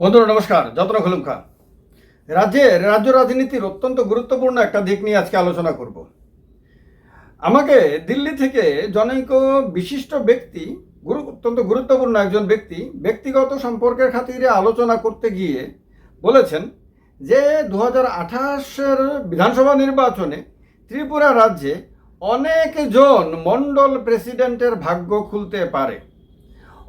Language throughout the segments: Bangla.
বন্ধুরা, নমস্কার। যত্ন খুলুম খান রাজ্যের রাজ্য রাজনীতির অত্যন্ত গুরুত্বপূর্ণ একটা দিক নিয়ে আজকে আলোচনা করব। আমাকে দিল্লি থেকে জনৈক বিশিষ্ট ব্যক্তি, গুরু, অত্যন্ত গুরুত্বপূর্ণ একজন ব্যক্তি, ব্যক্তিগত সম্পর্কের খাতিরে আলোচনা করতে গিয়ে বলেছেন যে দু হাজার বিধানসভা নির্বাচনে ত্রিপুরা রাজ্যে অনেকজন মণ্ডল প্রেসিডেন্টের ভাগ্য খুলতে পারে।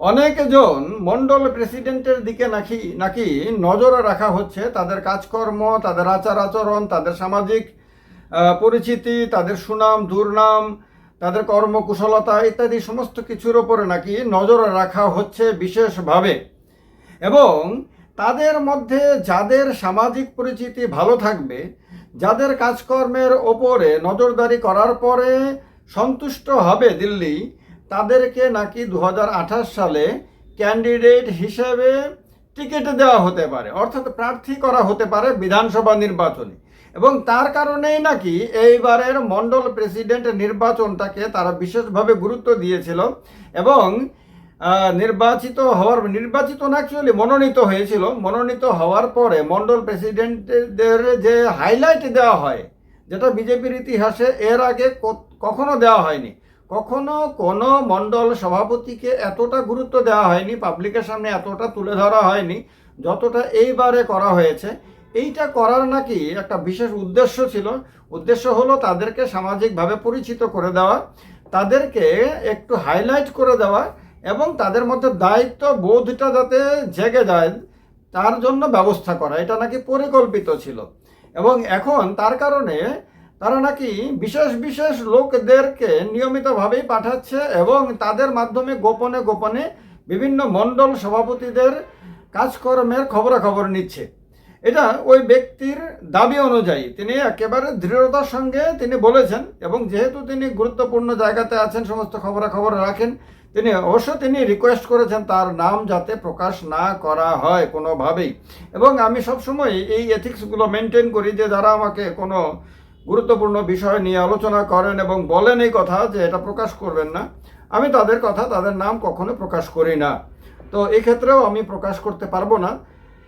অনেকজন মন্ডল প্রেসিডেন্টের দিকে নাকি নাকি নজর রাখা হচ্ছে। তাদের কাজকর্ম, তাদের আচার আচরণ, তাদের সামাজিক পরিচিতি, তাদের সুনাম, দুর্নাম, তাদের কর্মকুশলতা ইত্যাদি সমস্ত কিছুর ওপরে নাকি নজর রাখা হচ্ছে বিশেষভাবে। এবং তাদের মধ্যে যাদের সামাজিক পরিচিতি ভালো থাকবে, যাদের কাজকর্মের ওপরে নজরদারি করার পরে সন্তুষ্ট হবে দিল্লি তাদেরকে নাকি দু হাজার আঠাশ সালে ক্যান্ডিডেট হিসেবে টিকিট দেওয়া হতে পারে, অর্থাৎ প্রার্থী করা হতে পারে বিধানসভা নির্বাচনে। এবং তার কারণেই নাকি এইবারের মণ্ডল প্রেসিডেন্ট নির্বাচনটাকে তারা বিশেষভাবে গুরুত্ব দিয়েছিল এবং নির্বাচিত হওয়ার, নির্বাচিত না অ্যাকচুয়ালি মনোনীত হয়েছিল। মনোনীত হওয়ার পরে মণ্ডল প্রেসিডেন্টদের যে হাইলাইট দেওয়া হয়, যেটা বিজেপির ইতিহাসে এর আগে কখনো দেওয়া হয়নি। কখনো কোনো মণ্ডল সভাপতিকে এতটা গুরুত্ব দেওয়া হয়নি পাবলিকের সামনে এতটা তুলে ধরা হয়নি, যতটা এইবারে করা হয়েছে। এইটা করার নাকি একটা বিশেষ উদ্দেশ্য ছিল। উদ্দেশ্য হলো তাদেরকে সামাজিকভাবে পরিচিত করে দেওয়া, তাদেরকে একটু হাইলাইট করে দেওয়া এবং তাদের মধ্যে দায়িত্ব বোধটা যাতে জেগে যায়, তার জন্য ব্যবস্থা করা। এটা নাকি পরিকল্পিত ছিল। এবং এখন তার কারণে তারা নাকি বিশেষ বিশেষ লোকদেরকে নিয়মিতভাবেই পাঠাচ্ছে এবং তাদের মাধ্যমে গোপনে গোপনে বিভিন্ন মণ্ডল সভাপতিদের কাজকর্মের খবরাখবর নিচ্ছে। এটা ওই ব্যক্তির দাবি অনুযায়ী। তিনি একেবারে দৃঢ়তার সঙ্গে তিনি বলেছেন এবং যেহেতু তিনি গুরুত্বপূর্ণ জায়গাতে আছেন, সমস্ত খবরাখবর রাখেন, তিনি অবশ্য তিনি রিকোয়েস্ট করেছেন তার নাম যাতে প্রকাশ না করা হয় কোনোভাবেই। এবং আমি সবসময় এই এথিক্সগুলো মেনটেন করি যে যারা আমাকে কোনো গুরুত্বপূর্ণ বিষয় নিয়ে আলোচনা করেন এবং বলেন এই কথা যে এটা প্রকাশ করবেন না। আমি তাদের কথা, তাদের নাম কখনো প্রকাশ করি না। তো এই ক্ষেত্রেও আমি প্রকাশ করতে পারব না,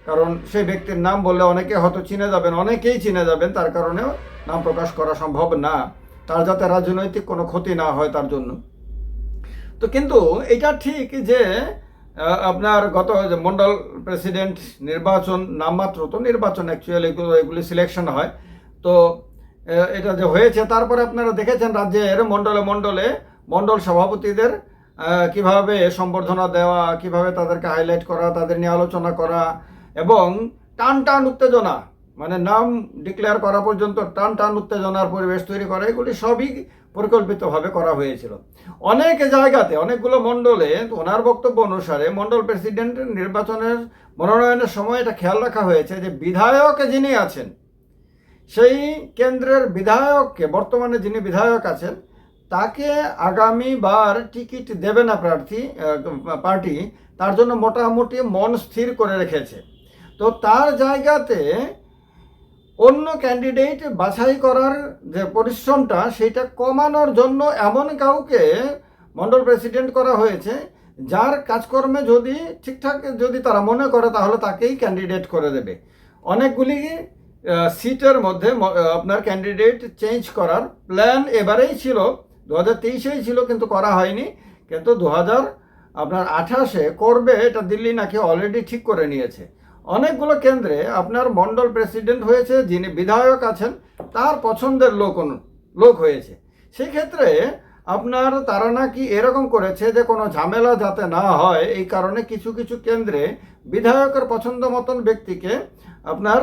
কারণ সেই ব্যক্তির নাম বললে অনেকে হয়তো চিনে যাবেন, অনেকেই চিনে যাবেন, তার কারণেও নাম প্রকাশ করা সম্ভব না। তার যাতে রাজনৈতিক কোনো ক্ষতি না হয় তার জন্য। তো কিন্তু এটা ঠিক যে আপনার গত মন্ডল প্রেসিডেন্ট নির্বাচন নামমাত্র তো নির্বাচন অ্যাকচুয়ালি এগুলো সিলেকশন হয়। তো এটা যে হয়েছে, তারপরে আপনারা দেখেছেন রাজ্যের মণ্ডলে মণ্ডলে মণ্ডল সভাপতিদের কীভাবে সম্বর্ধনা দেওয়া, কীভাবে তাদেরকে হাইলাইট করা, তাদের নিয়ে আলোচনা করা, এবং টান টান উত্তেজনা মানে নাম ডিক্লেয়ার করা পর্যন্ত টান টান উত্তেজনার পরিবেশ তৈরি করা, এগুলি সবই পরিকল্পিতভাবে করা হয়েছিল। অনেক জায়গাতে, অনেকগুলো মণ্ডলে ওনার বক্তব্য অনুসারে মণ্ডল প্রেসিডেন্ট নির্বাচনের মনোনয়নের সময় এটা খেয়াল রাখা হয়েছে যে বিধায়ক যিনি আছেন সেই কেন্দ্রের বিধায়ককে, বর্তমানে যিনি বিধায়ক আছেন, তাকে আগামীবার টিকিট দেবে না প্রার্থী পার্টি, তার জন্য মোটামুটি মন স্থির করে রেখেছে। তো তার জায়গাতে অন্য ক্যান্ডিডেট বাছাই করার যে পরিশ্রমটা, সেটা কমানোর জন্য এমন কাউকে মণ্ডল প্রেসিডেন্ট করা হয়েছে, যার কাজকর্মে যদি ঠিকঠাক যদি তারা মনে করে, তাহলে তাকেই ক্যান্ডিডেট করে দেবে। অনেকগুলি সিটের মধ্যে আপনার ক্যান্ডিডেট চেঞ্জ করার প্ল্যান এবারেই ছিল। দু হাজার তেইশেই ছিল কিন্তু করা হয়নি। কিন্তু দু হাজার আপনার আঠাশে করবে এটা দিল্লি নাকি অলরেডি ঠিক করে নিয়েছে। অনেকগুলো কেন্দ্রে আপনার মণ্ডল প্রেসিডেন্ট হয়েছে, যিনি বিধায়ক আছেন, তার পছন্দের লোক লোক হয়েছে। সেক্ষেত্রে আপনার তারা নাকি এরকম করেছে যে কোনো ঝামেলা যাতে না হয়, এই কারণে কিছু কিছু কেন্দ্রে বিধায়কের পছন্দ মতন ব্যক্তিকে আপনার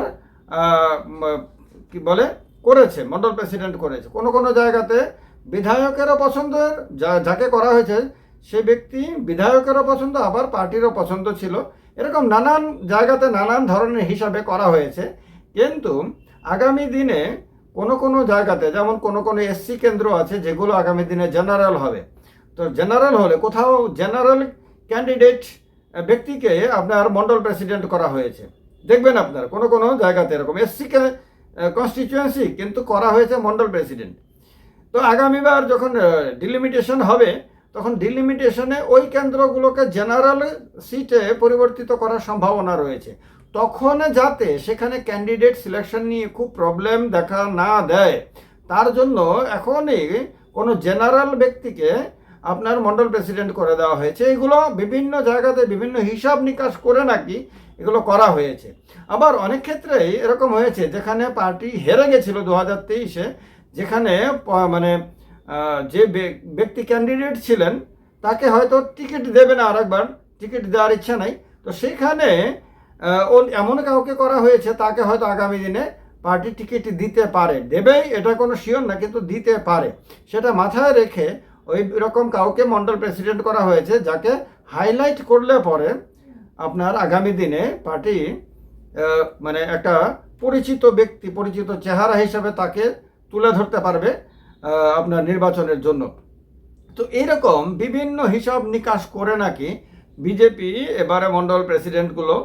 কি বলে? করেছে মণ্ডল প্রেসিডেন্ট করেছে। কোনো কোনো জায়গাতে বিধায়কেরও পছন্দের, যা, যাকে করা হয়েছে, সে ব্যক্তি বিধায়কেরও পছন্দ, আবার পার্টিরও পছন্দ ছিল। এরকম নানান জায়গাতে নানান ধরনের হিসাবে করা হয়েছে। কিন্তু আগামী দিনে কোনো কোনো জায়গাতে, যেমন কোনো কোনো এসসি কেন্দ্র আছে, যেগুলো আগামী দিনে জেনারেল হবে। তো জেনারেল হলে কোথাও জেনারেল ক্যান্ডিডেট ব্যক্তিকে আপনার মন্ডল প্রেসিডেন্ট করা হয়েছে। দেখবেন আপনার, কোনো কোনো জায়গাতে এরকম এসসিকে কনস্টিটিউয়েন্সি কিন্তু করা হয়েছে মন্ডল প্রেসিডেন্ট তো আগামীবার যখন ডিলিমিটেশন হবে, তখন ডিলিমিটেশনে ওই কেন্দ্রগুলোকে জেনারেল সিটে পরিবর্তিত করার সম্ভাবনা রয়েছে। তখন যাতে সেখানে ক্যান্ডিডেট সিলেকশন নিয়ে খুব প্রবলেম দেখা না দেয়, তার জন্য এখনই কোনো জেনারেল ব্যক্তিকে আপনার মন্ডল প্রেসিডেন্ট করে দেওয়া হয়েছে। এগুলো বিভিন্ন জায়গাতে বিভিন্ন হিসাব নিকাশ করে নাকি এগুলো করা হয়েছে। আবার অনেক ক্ষেত্রেই এরকম হয়েছে, যেখানে পার্টি হেরে গেছিল দু হাজার তেইশে, যেখানে মানে যে ব্যক্তি ক্যান্ডিডেট ছিলেন, তাকে হয়তো টিকিট দেবে না আরেকবার, টিকিট দেওয়ার ইচ্ছা নাই। তো সেখানে এমন কাউকে করা হয়েছে, তাকে হয়তো আগামী দিনে পার্টি টিকিট দিতে পারে। দেবেই, এটা কোনো শিওর না, কিন্তু দিতে পারে। সেটা মাথায় রেখে ওই রকম কাউকে মন্ডল প্রেসিডেন্ট করা হয়েছে, যাকে হাইলাইট করলে পরে আপনার আগামী দিনে পার্টি মানে একটা পরিচিত ব্যক্তি, পরিচিত চেহারা হিসাবে তাকে তুলে ধরতে পারবে আপনার নির্বাচনের জন্য। তো এইরকম বিভিন্ন হিসাব নিকাশ করে নাকি বিজেপি এবারে মন্ডল প্রেসিডেন্টগুলো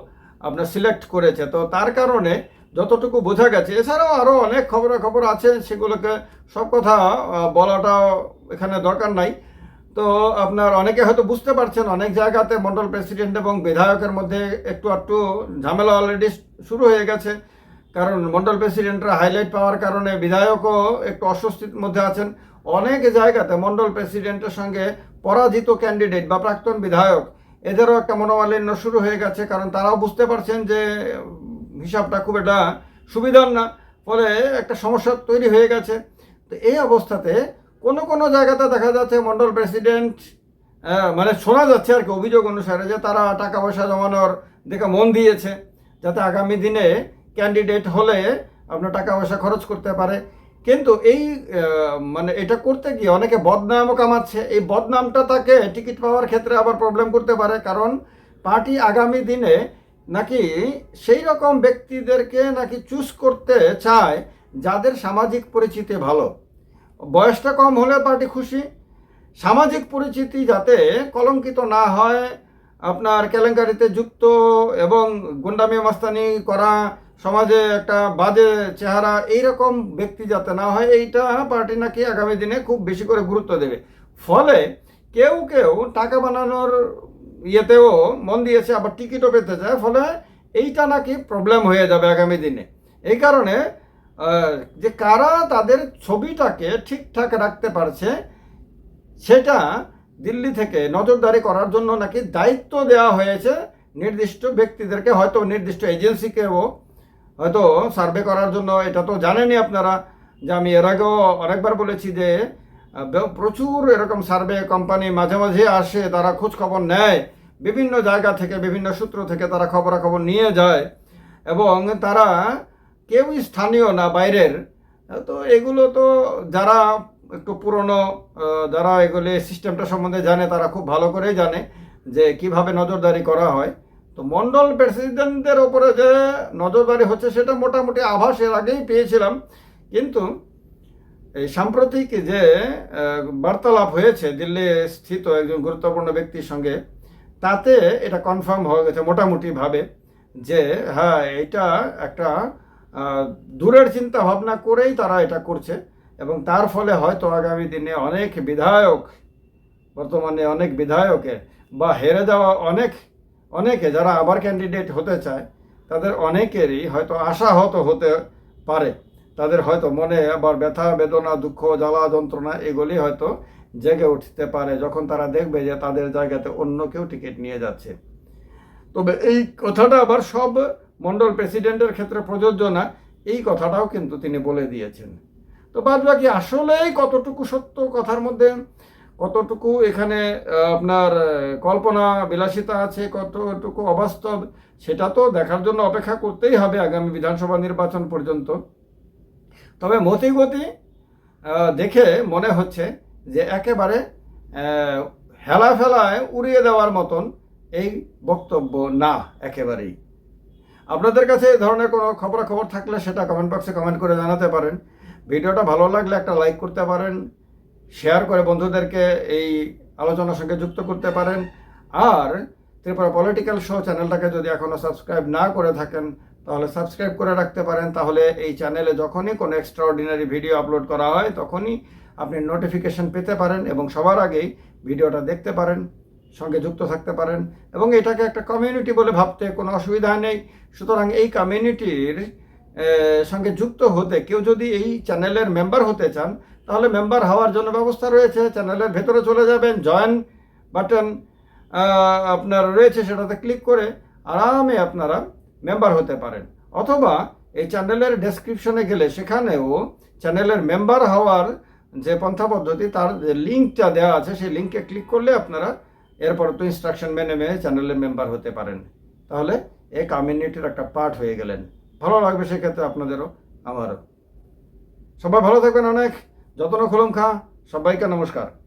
আপনার সিলেক্ট করেছে। তো তার কারণে যতটুকু বোঝা গেছে, এছাড়াও আরও অনেক খবরাখবর আছে, সেগুলোকে সব কথা বলাটাও এখানে দরকার নাই। তো আপনার অনেকে হয়তো বুঝতে পারছেন, অনেক জায়গাতে মন্ডল প্রেসিডেন্ট এবং বিধায়কের মধ্যে একটু একটু ঝামেলা অলরেডি শুরু হয়ে গেছে। কারণ মন্ডল প্রেসিডেন্টরা হাইলাইট পাওয়ার কারণে বিধায়কও একটু অস্বস্তির মধ্যে আছেন। অনেক জায়গাতে মন্ডল প্রেসিডেন্টের সঙ্গে পরাজিত ক্যান্ডিডেট বা প্রাক্তন বিধায়ক, এদেরও একটা মনোমালিন্য শুরু হয়ে গেছে। কারণ তারাও বুঝতে পারছেন যে হিসাবটা খুব একটা সুবিধার না, ফলে একটা সমস্যা তৈরি হয়ে গেছে। তো এই অবস্থাতে কোনো কোনো জায়গাতে দেখা যাচ্ছে মন্ডল প্রেসিডেন্ট মানে শোনা যাচ্ছে আর কি অভিযোগ অনুসারে যে তারা টাকা পয়সা জমানোর দিকে মন দিয়েছে, যাতে আগামী দিনে ক্যান্ডিডেট হলে আপনার টাকা পয়সা খরচ করতে পারে। কিন্তু এই মানে এটা করতে গিয়ে অনেকে বদনামও কামাচ্ছে। এই বদনামটা তাকে টিকিট পাওয়ার ক্ষেত্রে আবার প্রবলেম করতে পারে। কারণ পার্টি আগামী দিনে নাকি সেই রকম ব্যক্তিদেরকে নাকি চুজ করতে চায় যাদের সামাজিক পরিচিতি ভালো। বয়সটা কম হলে পার্টি খুশি। সামাজিক পরিচিতি যাতে কলঙ্কিত না হয়, আপনার কেলেঙ্কারিতে যুক্ত এবং গুন্ডামি মাস্তানি করা, সমাজে একটা বাজে চেহারা, এইরকম ব্যক্তি যাতে না হয়, এইটা পার্টি নাকি আগামী দিনে খুব বেশি করে গুরুত্ব দেবে। ফলে কেউ কেউ টাকা বানানোর ইয়েতেও মন দিয়েছে, আবার টিকিটও পেতে চায়, ফলে এইটা নাকি প্রবলেম হয়ে যাবে আগামী দিনে। এই কারণে যে কারা তাদের ছবিটাকে ঠিকঠাক রাখতে পারছে, সেটা দিল্লি থেকে নজরদারি করার জন্য নাকি দায়িত্ব দেওয়া হয়েছে নির্দিষ্ট ব্যক্তিদেরকে, হয়তো নির্দিষ্ট এজেন্সিকেও, হয়তো সার্ভে করার জন্য। এটা তো জানেনই আপনারা যে আমি এর আগেও অনেকবার বলেছি যে প্রচুর এরকম সার্ভে কোম্পানি মাঝে মাঝে আসে, তারা খোঁজ খবর নেয়। বিভিন্ন জায়গা থেকে, বিভিন্ন সূত্র থেকে তারা খবরাখবর নিয়ে যায়। এবং তারা কেউই স্থানীয় না বাইরের, তো এগুলো তো যারা একটু পুরনো যারা এগুলি সিস্টেমটা সম্বন্ধে জানে তারা খুব ভালো করেই জানে যে কীভাবে নজরদারি করা হয়। তো মন্ডল প্রেসিডেন্টদের ওপরে যে নজরদারি হচ্ছে সেটা মোটামুটি আভাস এর আগেই পেয়েছিলাম। কিন্তু এই সাম্প্রতিক যে বার্তালাপ হয়েছে দিল্লি স্থিত একজন গুরুত্বপূর্ণ ব্যক্তির সঙ্গে, তাতে এটা কনফার্ম হয়ে গেছে মোটামুটিভাবে যে হ্যাঁ এটা একটা দূরের চিন্তা ভাবনা করেই তারা এটা করছে এবং তার ফলে হয়তো আগামী দিনে অনেক বিধায়ক, বর্তমানে অনেক বিধায়কের বা হেরে যাওয়া অনেক, অনেকে যারা আবার ক্যান্ডিডেট হতে চায়, তাদের অনেকেরই হয়তো আশাহত হতে পারে। তাদের হয়তো মনে আবার ব্যথা, বেদনা, দুঃখ, জ্বালা, যন্ত্রণা এগুলি হয়তো জেগে উঠতে পারে যখন তারা দেখবে যে তাদের জায়গাতে অন্য কেউ টিকিট নিয়ে যাচ্ছে। তবে এই কথাটা আবার সব মন্ডল প্রেসিডেন্টের ক্ষেত্রে প্রযোজ্য না, এই কথাটাও কিন্তু তিনি বলে দিয়েছেন। তো বাদ বাকি আসলেই কতটুকু সত্য কথার মধ্যে, কতটুকু এখানে আপনার কল্পনা বিলাসিতা আছে, কতটুকু অবাস্তব, সেটা তো দেখার জন্য অপেক্ষা করতেই হবে আগামী বিধানসভা নির্বাচন পর্যন্ত। তবে মতিগতি দেখে মনে হচ্ছে যে একেবারে হেলা ফেলায় উড়িয়ে দেওয়ার মতন এই বক্তব্য না, একেবারেই। আপনাদের কাছে এই ধরনের কোনো খবরাখবর থাকলে সেটা কমেন্ট বক্সে কমেন্ট করে জানাতে পারেন। ভিডিওটা ভালো লাগলে একটা লাইক করতে পারেন শেয়ার করে বন্ধুদেরকে এই আলোচনার সঙ্গে যুক্ত করতে পারেন। আর ত্রিপুরা পলিটিক্যাল শো চ্যানেলটাকে যদি এখনও সাবস্ক্রাইব না করে থাকেন, তাহলে সাবস্ক্রাইব করে রাখতে পারেন। তাহলে এই চ্যানেলে যখনই কোনো এক্সট্রাঅর্ডিনারি ভিডিও আপলোড করা হয়, তখনই আপনি নোটিফিকেশন পেতে পারেন এবং সবার আগেই ভিডিওটা দেখতে পারেন। সঙ্গে যুক্ত থাকতে পারেন এবং এটাকে একটা কমিউনিটি বলে ভাবতে কোনো অসুবিধা নেই। সুতরাং এই কমিউনিটির সঙ্গে যুক্ত হতে কেউ যদি এই চ্যানেলের মেম্বার হতে চান, তাহলে মেম্বার হওয়ার জন্য ব্যবস্থা রয়েছে। চ্যানেলের ভেতরে চলে যাবেন জয়েন বাটন আপনার রয়েছে সেটাতে ক্লিক করে আরামে আপনারা মেম্বার হতে পারেন। অথবা এই চ্যানেলের ডেসক্রিপশনে গেলে সেখানেও চ্যানেলের মেম্বার হওয়ার যে পন্থা পদ্ধতি, তার যে লিঙ্কটা দেওয়া আছে, সেই লিঙ্কে ক্লিক করলে আপনারা এরপর তো ইনস্ট্রাকশন মেনে মেনে চ্যানেলের মেম্বার হতে পারেন। তাহলে এই কমিউনিটির একটা পার্ট হয়ে গেলেন। ভালো লাগবে সেক্ষেত্রে আপনাদেরও, আমারও। সবাই ভালো থাকবেন অনেক। যত্ন খুলম খা, সবাইকে নমস্কার।